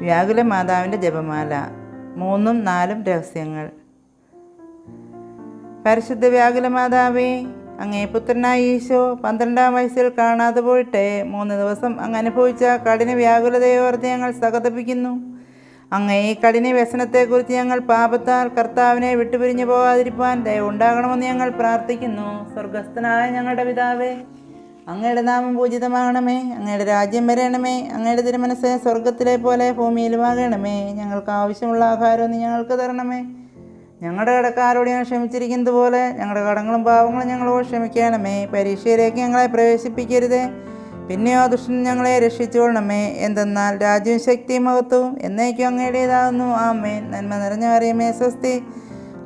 വ്യാകുല മാതാവിന്റെ ജപമാല. മൂന്നും നാലും രഹസ്യങ്ങൾ. പരിശുദ്ധ വ്യാകുല മാതാവേ അങ്ങേ പുത്രനായ ഈശോ പന്ത്രണ്ടാം വയസ്സിൽ കാണാതെ പോയിട്ട് മൂന്ന് ദിവസം അങ്ങ് അനുഭവിച്ച കഠിന വ്യാകുലതയോർത്ത് ഞങ്ങൾ സഹതപിക്കുന്നു. അങ്ങേ ഈ കഠിന വ്യസനത്തെക്കുറിച്ച് ഞങ്ങൾ പാപത്താൽ കർത്താവിനെ വിട്ടുപിരിഞ്ഞു പോകാതിരിക്കാൻ ദയ ഉണ്ടാകണമെന്ന് ഞങ്ങൾ പ്രാർത്ഥിക്കുന്നു. സ്വർഗസ്ഥനായ ഞങ്ങളുടെ പിതാവേ അങ്ങയുടെ നാമം പൂജിതമാകണമേ അങ്ങയുടെ രാജ്യം വരണമേ അങ്ങയുടെ തിരുമനസ് സ്വർഗത്തിലെ പോലെ ഭൂമിയിലുമാകണമേ. ഞങ്ങൾക്ക് ആവശ്യമുള്ള ആഹാരം ഞങ്ങൾക്ക് തരണമേ. ഞങ്ങളുടെ കടക്കാരോട് ഞാൻ ക്ഷമിച്ചിരിക്കുന്നത് പോലെ ഞങ്ങളുടെ കടങ്ങളും പാവങ്ങളും ഞങ്ങളോട് ക്ഷമിക്കണമേ. പരീക്ഷയിലേക്ക് ഞങ്ങളെ പ്രവേശിപ്പിക്കരുതേ. പിന്നെയോ ദുഷ്ടൻ ഞങ്ങളെ രക്ഷിച്ചുകൊള്ളണമേ. എന്തെന്നാൽ രാജ്യവും ശക്തിയും മഹത്വവും എന്നേക്കും അങ്ങയുടേതാകുന്നു. ആമേൻ. നന്മ നിറഞ്ഞ അറിയമേ സ്വസ്തി.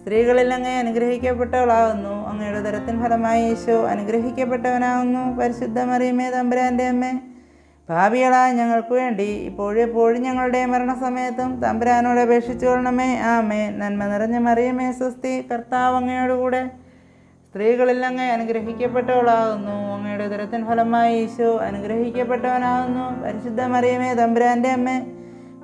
സ്ത്രീകളിൽ അങ്ങ് അനുഗ്രഹിക്കപ്പെട്ടവളാകുന്നു. അങ്ങയുടെ തരത്തിൻ ഫലമായി യേശു അനുഗ്രഹിക്കപ്പെട്ടവനാകുന്നു. പരിശുദ്ധ മറിയമേ തമ്പുരാന്റെ അമ്മേ. ഭാവികളായ ഞങ്ങൾക്ക് വേണ്ടി ഇപ്പോഴും എപ്പോഴും ഞങ്ങളുടെ മരണസമയത്തും തമ്പുരാനോട് അപേക്ഷിച്ചു കൊള്ളണമേ. ആമേ നന്മ നിറഞ്ഞ മറിയമേ സ്വസ്തി. കർത്താവ് അങ്ങയോടുകൂടെ സ്ത്രീകളിൽ അങ്ങ് അനുഗ്രഹിക്കപ്പെട്ടവളാകുന്നു. അങ്ങയുടെ ഉദരത്തിൻ ഫലമായി യേശു അനുഗ്രഹിക്കപ്പെട്ടവനാകുന്നു. പരിശുദ്ധ മറിയമേ തമ്പുരാന്റെ അമ്മേ.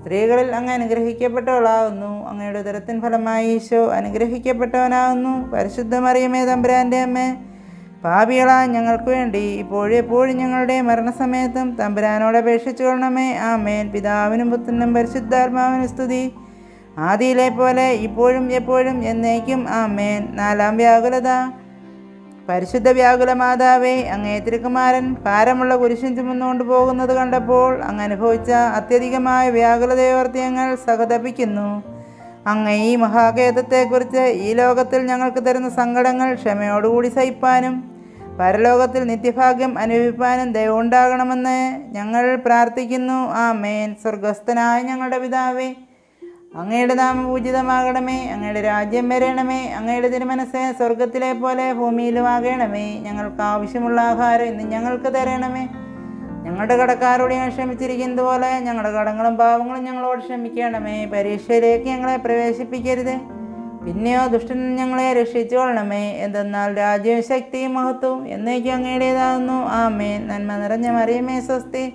സ്ത്രീകളിൽ അങ്ങ് അനുഗ്രഹിക്കപ്പെട്ടവളാവുന്നു. അങ്ങയുടെ ഉദരത്തിൻ ഫലമായി ഈശോ അനുഗ്രഹിക്കപ്പെട്ടവനാവുന്നു. പരിശുദ്ധ മറിയമേ തമ്പുരാന്റെ അമ്മേ പാപികളായ ഞങ്ങൾക്ക് വേണ്ടി ഇപ്പോഴും എപ്പോഴും ഞങ്ങളുടെ മരണസമയത്തും തമ്പുരാനോട് അപേക്ഷിച്ചു കൊള്ളണമേ. ആമേൻ. പിതാവിനും പുത്രനും പരിശുദ്ധാത്മാവിനും സ്തുതി. ആദിയിലെ പോലെ ഇപ്പോഴും എപ്പോഴും എന്നേക്കും ആമേൻ. നാലാം വ്യാകുലത. പരിശുദ്ധ വ്യാകുല മാതാവേ അങ്ങേ തിരുക്കുമാരൻ ഭാരമുള്ള കുരിശും ചുമന്നുകൊണ്ട് പോകുന്നത് കണ്ടപ്പോൾ അങ്ങ് അനുഭവിച്ച അത്യധികമായ വ്യാകുല ദൈവർത്തിയങ്ങൾ സഹതപിക്കുന്നു. അങ്ങ് ഈ മഹാഖേദത്തെക്കുറിച്ച് ഈ ലോകത്തിൽ ഞങ്ങൾക്ക് തരുന്ന സങ്കടങ്ങൾ ക്ഷമയോടുകൂടി സഹിപ്പാനും പരലോകത്തിൽ നിത്യഭാഗ്യം അനുഭവിപ്പാനും ദയ ഉണ്ടാകണമെന്ന് ഞങ്ങൾ പ്രാർത്ഥിക്കുന്നു. ആ മേൻ സ്വർഗസ്ഥനായ ഞങ്ങളുടെ പിതാവേ അങ്ങയുടെ നാമം പൂജിതമാകണമേ അങ്ങയുടെ രാജ്യം വരണമേ അങ്ങയുടെ തിരുമനസ് സ്വർഗത്തിലെ പോലെ ഭൂമിയിലും ആകണമേ. ഞങ്ങൾക്ക് ആവശ്യമുള്ള ആഹാരം ഇന്ന് ഞങ്ങൾക്ക് തരണമേ. ഞങ്ങളുടെ കടക്കാരോട് ഞാൻ ക്ഷമിച്ചിരിക്കുന്നത് പോലെ ഞങ്ങളുടെ കടങ്ങളും പാവങ്ങളും ഞങ്ങളോട് ക്ഷമിക്കണമേ. പരീക്ഷയിലേക്ക് ഞങ്ങളെ പ്രവേശിപ്പിക്കരുത്. പിന്നെയോ ദുഷ്ടൻ ഞങ്ങളെ രക്ഷിച്ചുകൊള്ളണമേ. എന്തെന്നാൽ രാജ്യവും ശക്തിയും മഹത്വവും എന്നേക്കും അങ്ങയുടേതാകുന്നു. ആമേ നന്മ നിറഞ്ഞ മറിയമേ സ്വസ്തി.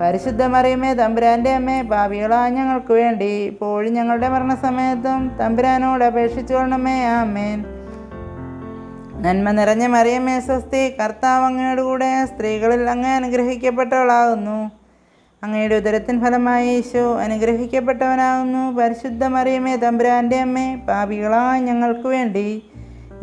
പരിശുദ്ധ മറിയമേ തമ്പുരാന്റെ അമ്മേ പാപികളായ ഞങ്ങൾക്ക് വേണ്ടി ഇപ്പോഴും ഞങ്ങളുടെ മരണസമയത്തും തമ്പുരാനോട് അപേക്ഷിച്ചു കൊള്ളണമേ ആമേൻ. നന്മ നിറഞ്ഞ മറിയമ്മേ സ്വസ്തി കർത്താവ് അങ്ങയുടെ കൂടെ സ്ത്രീകളിൽ അങ്ങ് അനുഗ്രഹിക്കപ്പെട്ടവളാകുന്നു. അങ്ങയുടെ ഉദരത്തിൻ ഫലമായി യേശു അനുഗ്രഹിക്കപ്പെട്ടവനാകുന്നു. പരിശുദ്ധ മറിയമ്മേ തമ്പുരാന്റെ അമ്മേ പാപികളായ ഞങ്ങൾക്ക് വേണ്ടി